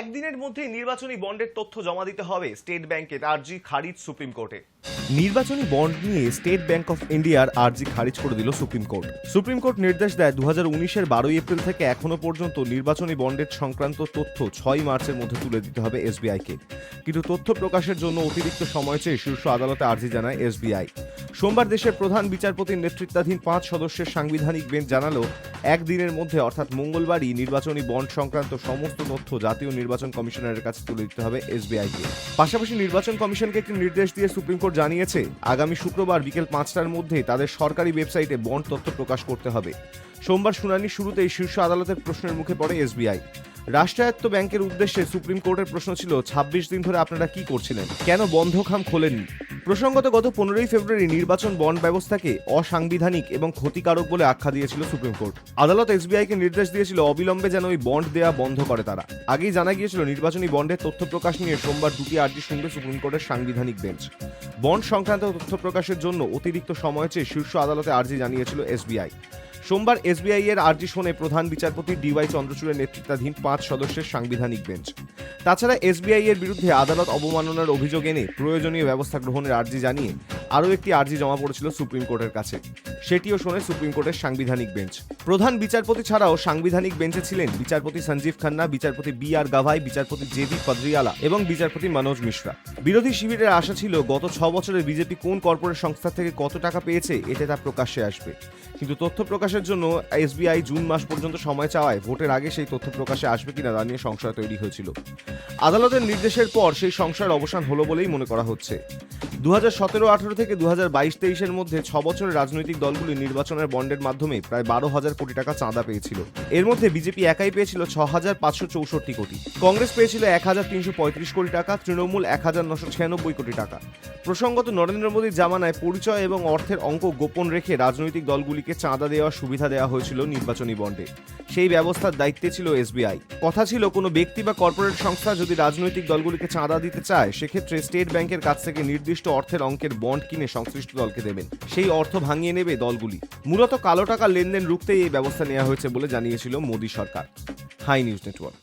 একদিনের মধ্যেই নির্বাচনী বন্ডের তথ্য জমা দিতে হবে স্টেট ব্যাংকের আর্জি খারিজ সুপ্রিম কোর্টে। নির্বাচনী বন্ড নিয়ে স্টেট ব্যাংক অফ ইন্ডিয়ার আর্জি খারিজ করে দিল সুপ্রিম কোর্ট। সুপ্রিম কোর্ট নির্দেশ দেয় দু হাজার উনিশের বারোই এপ্রিল থেকে এখনও পর্যন্ত নির্বাচনী বন্ডের সংক্রান্ত তথ্য ছয় মার্চের মধ্যে তুলে দিতে হবে এসবিআইকে। কিন্তু তথ্য প্রকাশের জন্য অতিরিক্ত সময় চেয়ে শীর্ষ আদালতে আর্জি জানায় এসবিআই। সোমবার দেশের প্রধান বিচারপতির নেতৃত্বাধীন পাঁচ সদস্যের সাংবিধানিক বেঞ্চ জানালো, একদিনের মধ্যে অর্থাৎ মঙ্গলবারই নির্বাচনী বন্ড সংক্রান্ত সমস্ত তথ্য জাতীয় নির্বাচন কমিশনারের কাছে তুলে দিতে হবে এসবিআইকে। পাশাপাশি নির্বাচন কমিশনকে একটি নির্দেশ দিয়ে সুপ্রিম কোর্ট জানিয়েছে, আগামী শুক্রবার বিকেল পাঁচটার মধ্যে তাদের সরকারি ওয়েবসাইটে বন্ড তথ্য প্রকাশ করতে হবে। সোমবার শুনানির শুরুতেই শীর্ষ আদালতের প্রশ্নের মুখে পড়ে এসবিআই। রাষ্ট্রায়ত্ত ব্যাংকের উদ্দেশ্যে সুপ্রিম কোর্টের প্রশ্ন ছিল, ছাব্বিশ দিন ধরে আপনারা কি করছিলেন? কেন বন্ধ খাম খোলেননি? প্রসঙ্গত গত পনেরোই ফেব্রুয়ারি নির্বাচন বন্ড ব্যবস্থাকে অসাংবিধানিক এবং ক্ষতিকারক বলে আখ্যা দিয়েছিল সুপ্রিম কোর্ট। আদালত এসবিআইকে নির্দেশ দিয়েছিল, অবিলম্বে যেন ওই বন্ড দেয়া বন্ধ করে তারা। আগেই জানা গিয়েছিল, নির্বাচনী বন্ডের তথ্য প্রকাশ নিয়ে সোমবার দুটি আর্জি শুনবে সুপ্রিম কোর্টের সাংবিধানিক বেঞ্চ। বন্ড সংক্রান্ত তথ্য প্রকাশের জন্য অতিরিক্ত সময় চেয়ে শীর্ষ আদালতে আর্জি জানিয়েছিল এসবিআই। সোমবার এসবিআই এর আর্জি শোনে প্রধান বিচারপতি ডিওয়াই চন্দ্রচূড়ের নেতৃত্বাধীন পাঁচ সদস্যের সাংবিধানিক বেঞ্চ। তাছাড়া এসবিআই এর বিরুদ্ধে আদালত অবমাননার অভিযোগ এনে প্রয়োজনীয় ব্যবস্থা গ্রহণের আর্জি জানিয়ে আরও একটি আর্জি জমা পড়েছিল সুপ্রিম কোর্টের কাছে। সেটিও শোনে সুপ্রিম কোর্টের সাংবিধানিক বেঞ্চ। প্রধান বিচারপতি ছাড়াও সাংবিধানিক বেঞ্চে ছিলেন বিচারপতি সঞ্জীব খান্না, বিচারপতি বি আর গাভাই, বিচারপতি জেবি পদ্রিয়ালা এবং বিচারপতি মনোজ মিশ্রা। বিরোধী শিবিরের আশা ছিল গত ছ বছরে বিজেপি কোন কর্পোরেট সংস্থা থেকে কত টাকা পেয়েছে এতে তা প্রকাশ্যে আসবে। কিন্তু তথ্য প্রকাশের জন্য এসবিআই জুন মাস পর্যন্ত সময় চাওয়ায় ভোটের আগে সেই তথ্য প্রকাশে আসবে কিনা তা নিয়ে সংশয় তৈরি হয়েছিল। আদালতের নির্দেশের পর সেই সংশয়ের অবসান হলো বলেই মনে করা হচ্ছে। দু হাজার সতেরো আঠারো থেকে দু হাজার বাইশ তেইশের মধ্যে ছ বছরের রাজনৈতিক দলগুলি নির্বাচনের বন্ডের মাধ্যমে প্রায় বারো হাজার কোটি টাকা চাঁদা পেয়েছিল। এর মধ্যে বিজেপি একাই পেয়েছিল ছ হাজার পাঁচশো চৌষট্টি কোটি। কংগ্রেস পেয়েছিল এক হাজার তিনশো পঁয়ত্রিশ কোটি টাকা, তৃণমূল এক হাজার নশো ছিয়ানব্বই কোটি টাকা। প্রসঙ্গত নরেন্দ্র মোদীর জামানায় পরিচয় এবং অর্থের অঙ্ক গোপন রেখে রাজনৈতিক দলগুলিকে চাঁদা দেওয়ার সুবিধা দেওয়া হয়েছিল নির্বাচনী বন্ডে। সেই ব্যবস্থার দায়িত্বে ছিল এসবিআই। কথা ছিল, কোনো ব্যক্তি বা কর্পোরেট সংস্থা যদি রাজনৈতিক দলগুলিকে চাঁদা দিতে চায়, সেক্ষেত্রে স্টেট ব্যাংকের কাছ থেকে নির্দিষ্ট অর্থের অঙ্কের বন্ড কিনে সংশ্লিষ্ট দলকে দেবেন। সেই অর্থ ভাঙিয়ে নেবে দলগুলি। মূলত কালো টাকা লেনদেন রুখতেই এই ব্যবস্থা নেওয়া হয়েছে বলে জানিয়েছিল মোদী সরকার। Hi News Network.